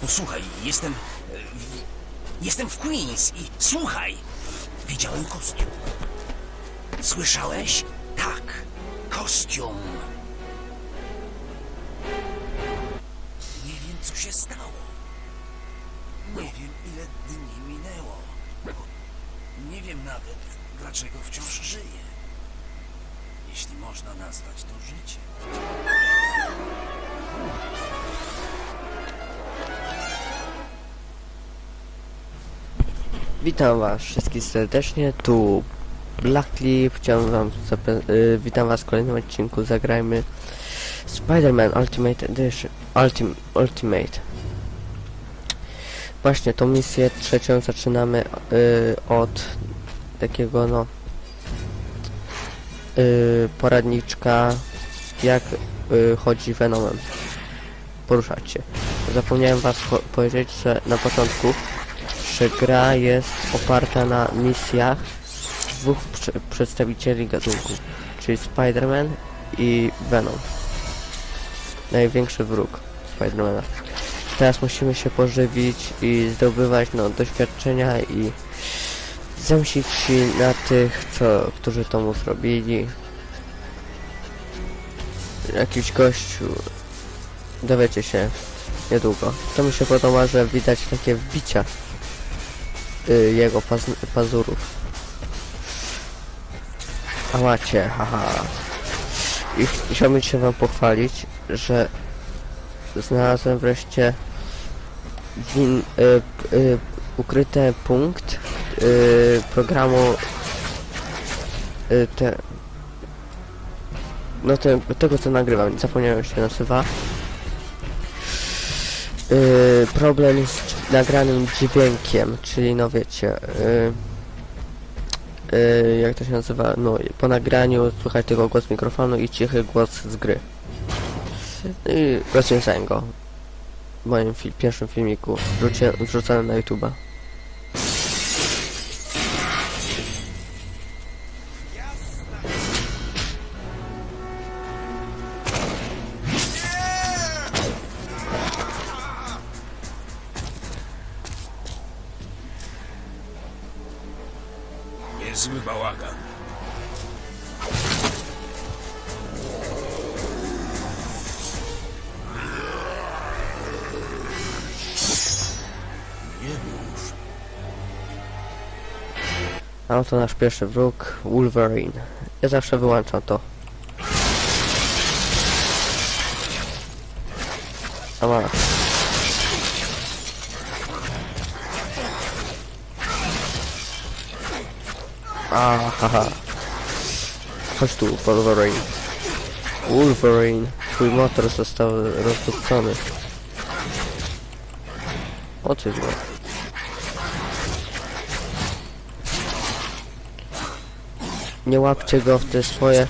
Posłuchaj, jestem... e, Jestem w Queens i słuchaj! Widziałem kostium. Słyszałeś? Tak, kostium. Nie wiem, co się stało. Nie wiem, ile dni minęło. Nie wiem nawet, dlaczego wciąż żyję. Jeśli można nazwać to życiem. Witam was wszystkich serdecznie, tu Blackleaf, chciałem wam y, witam was w kolejnym odcinku, zagrajmy Spider-Man Ultimate Edition, Ultim Ultimate. Właśnie tą misję trzecią zaczynamy y, od takiego no y, poradniczka jak y, chodzi Venomem, poruszać się. Zapomniałem was po powiedzieć, że na początku że gra jest oparta na misjach dwóch prze przedstawicieli gatunku, czyli Spider-Man i Venom. Największy wróg Spider-Mana. Teraz musimy się pożywić i zdobywać no, doświadczenia i zemścić się na tych, co, którzy to mu zrobili. Jakiś gościu, dowiecie się niedługo. To mi się podoba, że widać takie wbicia y, jego paz pazurów. A macie, haha. I ch- chciałbym się wam pochwalić, że znalazłem wreszcie win, y, y, ukryty punkt y, programu y, te, no te, tego co nagrywam, zapomniałem się nazywa y, problem z nagranym dźwiękiem, czyli no wiecie, y, y, jak to się nazywa, no po nagraniu słychać tylko głos mikrofonu i cichy głos z gry. I rozwiązałem go w moim pierwszym filmiku, wrzucie, wrzucałem na YouTube'a. Niezły bałagan. A oto nasz pierwszy wróg, Wolverine. Ja zawsze wyłączam to. A. A, haha. Chodź tu, Wolverine. Wolverine. Twój motor został rozpuszczony. O ty zło. Nie łapcie go w te swoje...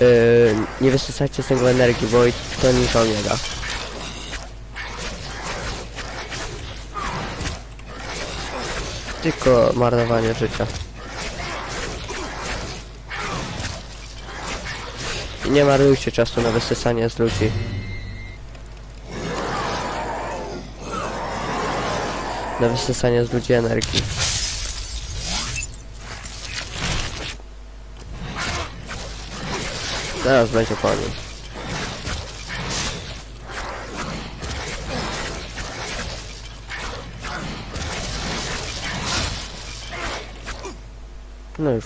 Yy, nie wysysajcie z energii, bo i to nic wam nie da. Tylko marnowanie życia. I nie marnujcie czasu na wysysanie z ludzi. Na wysysanie z ludzi energii. Zaraz będzie po nim. No już.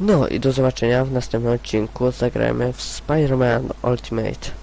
No i do zobaczenia w następnym odcinku. Zagrajmy w Spider-Man Ultimate.